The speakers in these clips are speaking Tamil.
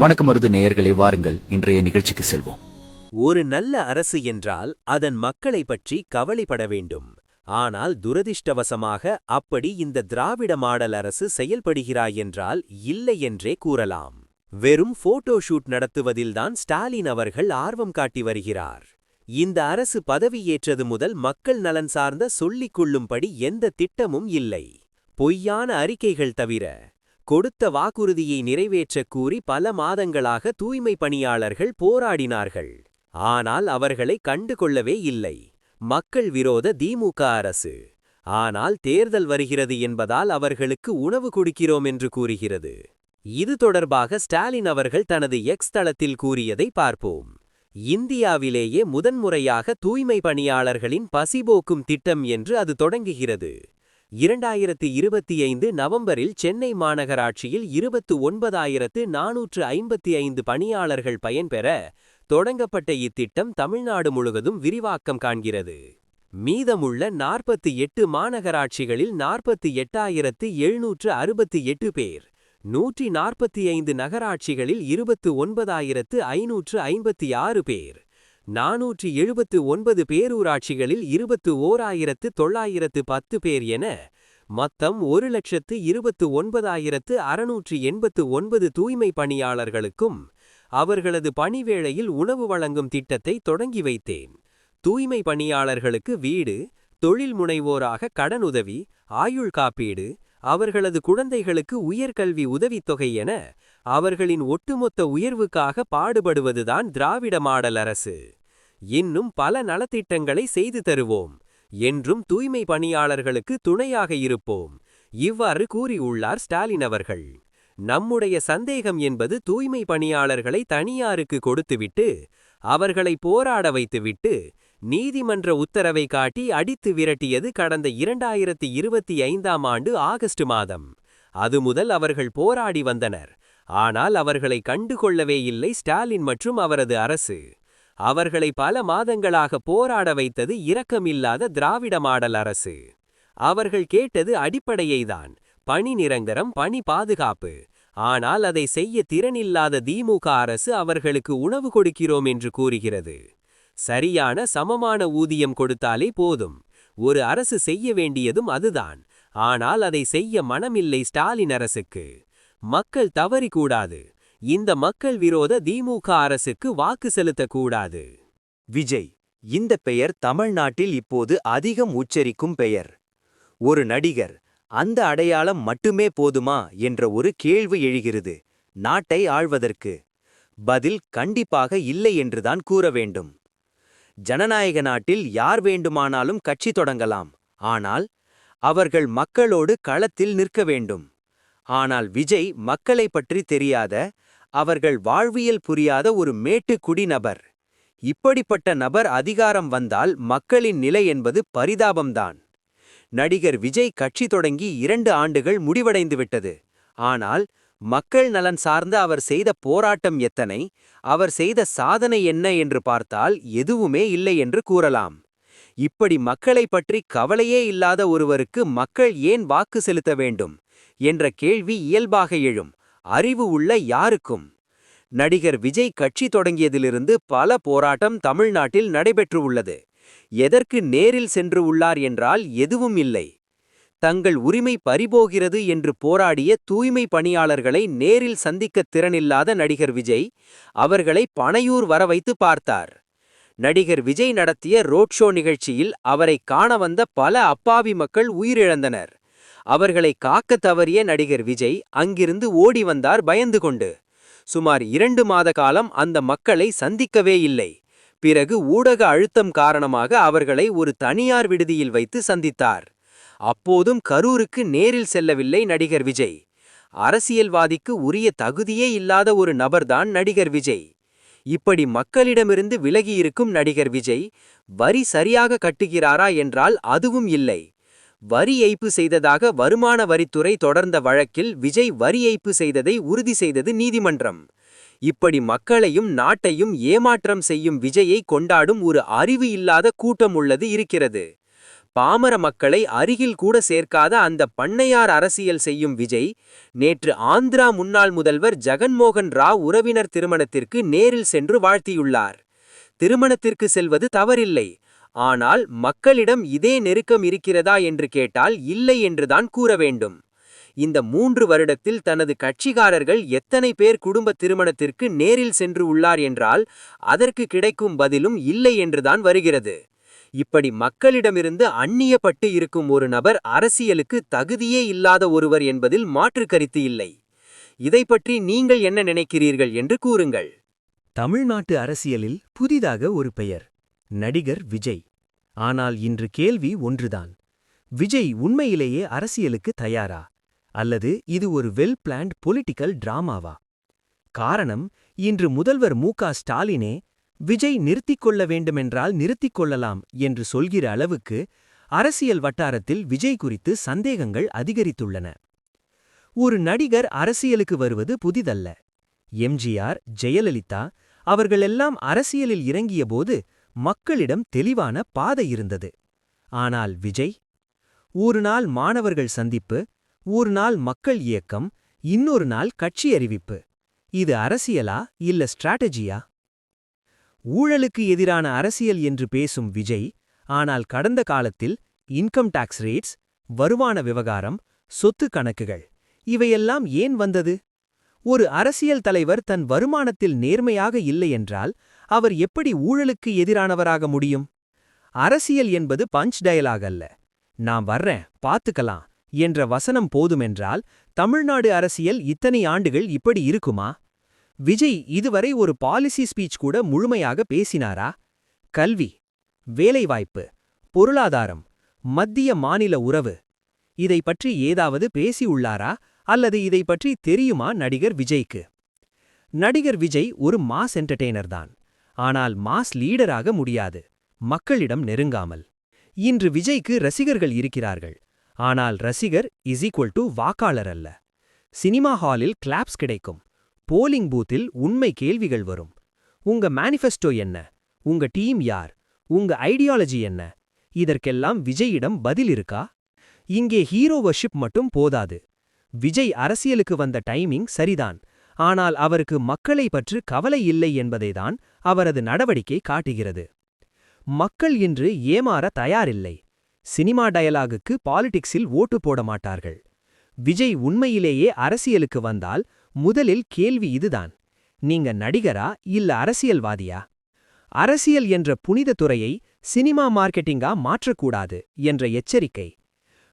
வணக்கம் மருது நேயர்களே வாருங்கள். இன்றைய நிகழ்ச்சிக்கு செல்வோம். ஒரு நல்ல அரசு என்றால் அதன் மக்களை பற்றி கவலைப்பட வேண்டும். ஆனால் துரதிர்ஷ்டவசமாக அப்படி இந்த திராவிட மாடல் அரசு செயல்படுகிறாய் என்றால் இல்லை என்றே கூறலாம். வெறும் போட்டோ ஷூட் நடத்துவதில்தான் ஸ்டாலின் அவர்கள் ஆர்வம் காட்டி வருகிறார். இந்த அரசு பதவியேற்றது முதல் மக்கள் நலன் சார்ந்த சொல்லிக் கொள்ளும்படி எந்த திட்டமும் இல்லை. பொய்யான அறிக்கைகள் தவிர கொடுத்த வாக்குறுதியை நிறைவேற்றக் கூறி பல மாதங்களாக தூய்மை பணியாளர்கள் போராடினார்கள். ஆனால் அவர்களை கண்டுகொள்ளவே இல்லை. மக்கள் விரோத திமுக அரசு. ஆனால் தேர்தல் வருகிறது என்பதால் அவர்களுக்கு உணவு கொடுக்கிறோம் என்று கூறுகிறது. இது தொடர்பாக ஸ்டாலின் அவர்கள் தனது எக்ஸ் தளத்தில் கூறியதை பார்ப்போம். இந்தியாவிலேயே முதன்முறையாக தூய்மை பணியாளர்களின் பசிபோக்கும் திட்டம் என்று அது தொடங்குகிறது. இரண்டாயிரத்து இருபத்தி ஐந்து நவம்பரில் சென்னை மாநகராட்சியில் இருபத்து ஒன்பதாயிரத்து நாநூற்று ஐம்பத்தி ஐந்து பணியாளர்கள் பயன்பெற தொடங்கப்பட்ட இத்திட்டம் தமிழ்நாடு முழுவதும் விரிவாக்கம் காண்கிறது. மீதமுள்ள நாற்பத்தி எட்டு மாநகராட்சிகளில் நாற்பத்தி எட்டாயிரத்து எழுநூற்று அறுபத்தி எட்டு பேர் நூற்றி நாற்பத்தி ஐந்து நகராட்சிகளில் இருபத்து ஒன்பதாயிரத்து ஐநூற்று ஐம்பத்தி ஆறு பேர் நாநூற்றி எழுபத்து ஒன்பது பேரூராட்சிகளில் இருபத்து ஓராயிரத்து தொள்ளாயிரத்து பத்து பேர் என மொத்தம் ஒரு லட்சத்து இருபத்து ஒன்பதாயிரத்து அறுநூற்றி எண்பத்து ஒன்பது தூய்மை பணியாளர்களுக்கும் அவர்களது பணிவேளையில் உணவு வழங்கும் திட்டத்தை தொடங்கி வைத்தேன். தூய்மை பணியாளர்களுக்கு வீடு தொழில் முனைவோராக கடனுதவி ஆயுள் காப்பீடு அவர்களது குழந்தைகளுக்கு உயர்கல்வி உதவித்தொகை என அவர்களின் ஒட்டுமொத்த உயர்வுக்காக பாடுபடுவதுதான் திராவிட மாடல் அரசு. இன்னும் பல நலத்திட்டங்களை செய்து தருவோம் என்றும் தூய்மை பணியாளர்களுக்கு துணையாக இருப்போம் இவ்வாறு கூறியுள்ளார் ஸ்டாலின் அவர்கள். நம்முடைய சந்தேகம் என்பது தூய்மை பணியாளர்களை தனியாருக்கு கொடுத்துவிட்டு அவர்களை போராட வைத்துவிட்டு நீதிமன்ற உத்தரவை காட்டி அடித்து விரட்டியது கடந்த இரண்டாயிரத்தி இருபத்தி ஐந்தாம் ஆண்டு ஆகஸ்ட் மாதம். அது முதல் அவர்கள் போராடி வந்தனர். ஆனால் அவர்களை கண்டுகொள்ளவே இல்லை ஸ்டாலின் மற்றும் அவரது அரசு. அவர்களை பல மாதங்களாக போராட வைத்தது இரக்கமில்லாத திராவிட மாடல் அரசு. அவர்கள் கேட்டது அடிப்படையைதான். பணி நிரந்தரம் பணி பாதுகாப்பு. ஆனால் அதை செய்ய திறனில்லாத திமுக அரசு அவர்களுக்கு உணவு கொடுக்கிறோம் என்று கூறுகிறது. சரியான சமமான ஊதியம் கொடுத்தாலே போதும். ஒரு அரசு செய்ய வேண்டியதும் அதுதான். ஆனால் அதை செய்ய மனமில்லை ஸ்டாலின் அரசுக்கு. மக்கள் தவறிக்கூடாது. இந்த மக்கள் விரோத திமுக அரசுக்கு வாக்கு செலுத்தக்கூடாது. விஜய் இந்த பெயர் தமிழ்நாட்டில் இப்போது அதிகம் உச்சரிக்கும் பெயர். ஒரு நடிகர் அந்த அடையாளம் மட்டுமே போதுமா என்ற ஒரு கேள்வி எழுகிறது. நாட்டை ஆழ்வதற்கு பதில் கண்டிப்பாக இல்லை என்றுதான் கூற வேண்டும். ஜனநாயக நாட்டில் யார் வேண்டுமானாலும் கட்சி தொடங்கலாம். ஆனால் அவர்கள் மக்களோடு களத்தில் நிற்க வேண்டும். ஆனால் விஜய் மக்களை பற்றி தெரியாத அவர்கள் வாழ்வியல் புரியாத ஒரு மேட்டுக்குடி நபர். இப்படிப்பட்ட நபர் அதிகாரம் வந்தால் மக்களின் நிலை என்பது பரிதாபம்தான். நடிகர் விஜய் கட்சி தொடங்கி இரண்டு ஆண்டுகள் முடிவடைந்துவிட்டது. ஆனால் மக்கள் நலன் சார்ந்த அவர் செய்த போராட்டம் எத்தனை அவர் செய்த சாதனை என்ன என்று பார்த்தால் எதுவுமே இல்லை என்று கூறலாம். இப்படி மக்களை பற்றி கவலையே இல்லாத ஒருவருக்கு மக்கள் ஏன் வாக்கு செலுத்த வேண்டும்? என்ற கேள்வி இயல்பாக எழும். அறிவு உள்ள யாருக்கும்? நடிகர் விஜய் கட்சி தொடங்கியதிலிருந்து பல போராட்டம் தமிழ்நாட்டில் நடைபெற்று உள்ளது. எதற்கு நேரில் சென்று உள்ளார் என்றால் எதுவும் இல்லை. தங்கள் உரிமை பறிபோகிறது என்று போராடிய தூய்மை பணியாளர்களை நேரில் சந்திக்க திறனில்லாத நடிகர் விஜய் அவர்களை பனையூர் வர வைத்து பார்த்தார். நடிகர் விஜய் நடத்திய ரோட் ஷோ நிகழ்ச்சியில் அவரை காண வந்த பல அப்பாவி மக்கள் உயிரிழந்தனர். அவர்களை காக்க தவறிய நடிகர் விஜய் அங்கிருந்து ஓடி வந்தார் பயந்து கொண்டு. சுமார் இரண்டு மாத காலம் அந்த மக்களை சந்திக்கவே இல்லை. பிறகு ஊடக அழுத்தம் காரணமாக அவர்களை ஒரு தனியார் விடுதியில் வைத்து சந்தித்தார். அப்போதும் கரூருக்கு நேரில் செல்லவில்லை நடிகர் விஜய். அரசியல்வாதிக்கு உரிய தகுதியே இல்லாத ஒரு நபர்தான் நடிகர் விஜய். இப்படி மக்களிடமிருந்து விலகியிருக்கும் நடிகர் விஜய் வரி சரியாக கட்டுகிறாரா என்றால் அதுவும் இல்லை. வரி ஏய்ப்பு செய்ததாக வருமான வரித்துறை தொடர்ந்த வழக்கில் விஜய் வரி ஏய்ப்பு செய்ததை உறுதி செய்தது நீதிமன்றம். இப்படி மக்களையும் நாட்டையும் ஏமாற்றம் செய்யும் விஜயை கொண்டாடும் ஒரு அறிவு இல்லாத கூட்டம் உள்ளது இருக்கிறது. பாமர மக்களை அருகில் கூட சேர்க்காத அந்த பண்ணையார் அரசியல் செய்யும் விஜய் நேற்று ஆந்திரா முன்னாள் முதல்வர் ஜெகன்மோகன் ராவ் உறவினர் திருமணத்திற்கு நேரில் சென்று வாழ்த்தியுள்ளார். திருமணத்திற்கு செல்வது தவறில்லை. ஆனால் மக்களிடம் இதே நெருக்கம் இருக்கிறதா என்று கேட்டால் இல்லை என்றுதான் கூற வேண்டும். இந்த மூன்று வருடத்தில் தனது கட்சிக்காரர்கள் எத்தனை பேர் குடும்ப திருமணத்திற்கு நேரில் சென்று உள்ளார் என்றால் அதற்கு கிடைக்கும் பதிலும் இல்லை என்றுதான் வருகிறது. இப்படி மக்களிடமிருந்து அந்நியப்பட்டு இருக்கும் ஒரு நபர் அரசியலுக்கு தகுதியே இல்லாத ஒருவர் என்பதில் மாற்று கருத்து இல்லை. இதை பற்றி நீங்கள் என்ன நினைக்கிறீர்கள் என்று கூறுங்கள். தமிழ்நாட்டு அரசியலில் புதிதாக ஒரு பெயர். நடிகர் விஜய். ஆனால் இன்று கேள்வி ஒன்றுதான். விஜய் உண்மையிலேயே அரசியலுக்கு தயாரா? அல்லது இது ஒரு வெல் பிளான்ட் பொலிட்டிக்கல் டிராமாவா காரணம் இன்று முதல்வர் மு க ஸ்டாலினே விஜய் நிறுத்திக் கொள்ள வேண்டுமென்றால் நிறுத்திக் கொள்ளலாம் என்று சொல்கிற அளவுக்கு அரசியல் வட்டாரத்தில் விஜய் குறித்து சந்தேகங்கள் அதிகரித்துள்ளன. ஒரு நடிகர் அரசியலுக்கு வருவது புதிதல்ல. எம்ஜிஆர் ஜெயலலிதா அவர்களெல்லாம் அரசியலில் இறங்கியபோது மக்களிடம் தெளிவான பாதை இருந்தது. ஆனால் விஜய் ஒரு நாள் மாணவர்கள் சந்திப்பு ஒரு நாள் மக்கள் இயக்கம் இன்னொரு நாள் கட்சி அறிவிப்பு. இது அரசியலா இல்ல ஸ்ட்ராட்டஜியா? ஊழலுக்கு எதிரான அரசியல் என்று பேசும் விஜய் ஆனால் கடந்த காலத்தில் இன்கம் டாக்ஸ் ரேட்ஸ் வருமான விவகாரம் சொத்து கணக்குகள் இவையெல்லாம் ஏன் வந்தது? ஒரு அரசியல் தலைவர் தன் வருமானத்தில் நேர்மையாக இல்லை என்றால் அவர் எப்படி ஊழலுக்கு எதிரானவராக முடியும்? அரசியல் என்பது பஞ்ச் டயலாக் அல்ல. நான் வர்றேன் பார்த்துக்கலாம் என்ற வசனம் போதுமென்றால் தமிழ்நாடு அரசியல் இத்தனை ஆண்டுகள் இப்படி இருக்குமா? விஜய் இதுவரை ஒரு பாலிசி ஸ்பீச் கூட முழுமையாக பேசினாரா? கல்வி வேலைவாய்ப்பு பொருளாதாரம் மத்திய மாநில உறவு இதை பற்றி ஏதாவது பேசியுள்ளாரா அல்லது இதை பற்றி தெரியுமா நடிகர் விஜய்க்கு? நடிகர் விஜய் ஒரு மாஸ் என்டர்டெய்னர் தான். ஆனால் மாஸ் லீடராக முடியாது. மக்களிடம் நெருங்காமல். இன்று விஜய்க்கு ரசிகர்கள் இருக்கிறார்கள். ஆனால் ரசிகர் இஸ் ஈக்குவல் டு வாக்காளர் அல்ல. சினிமா ஹாலில் கிளாப்ஸ் கிடைக்கும். போலிங் பூத்தில் உண்மை கேள்விகள் வரும். உங்க மேனிஃபெஸ்டோ என்ன? உங்க டீம் யார்? உங்க ஐடியாலஜி என்ன? இதற்கெல்லாம் விஜயிடம் பதில் இருக்கா? இங்கே ஹீரோ வர்ஷிப் மட்டும் போதாது. விஜய் அரசியலுக்கு வந்த டைமிங் சரிதான். ஆனால் அவருக்கு மக்களை பற்றி கவலை இல்லை என்பதைதான் அவரது நடவடிக்கை காட்டுகிறது. மக்கள் இன்று ஏமாற தயாரில்லை. சினிமா டயலாகுக்கு பாலிடிக்ஸில் ஓட்டு போட மாட்டார்கள். விஜய் உண்மையிலேயே அரசியலுக்கு வந்தால் முதலில் கேள்வி இதுதான். நீங்க நடிகரா இல்ல அரசியல்வாதியா? அரசியல் என்ற புனித துறையை சினிமா மார்க்கெட்டிங்கா மாற்றக்கூடாது என்ற எச்சரிக்கை.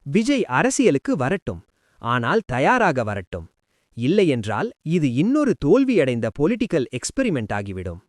விஜய் அரசியலுக்கு வரட்டும். ஆனால் தயாராக வரட்டும். இல்லையென்றால் இது இன்னொரு தோல்வியடைந்த பொலிட்டிக்கல் எக்ஸ்பெரிமெண்ட் ஆகிவிடும்.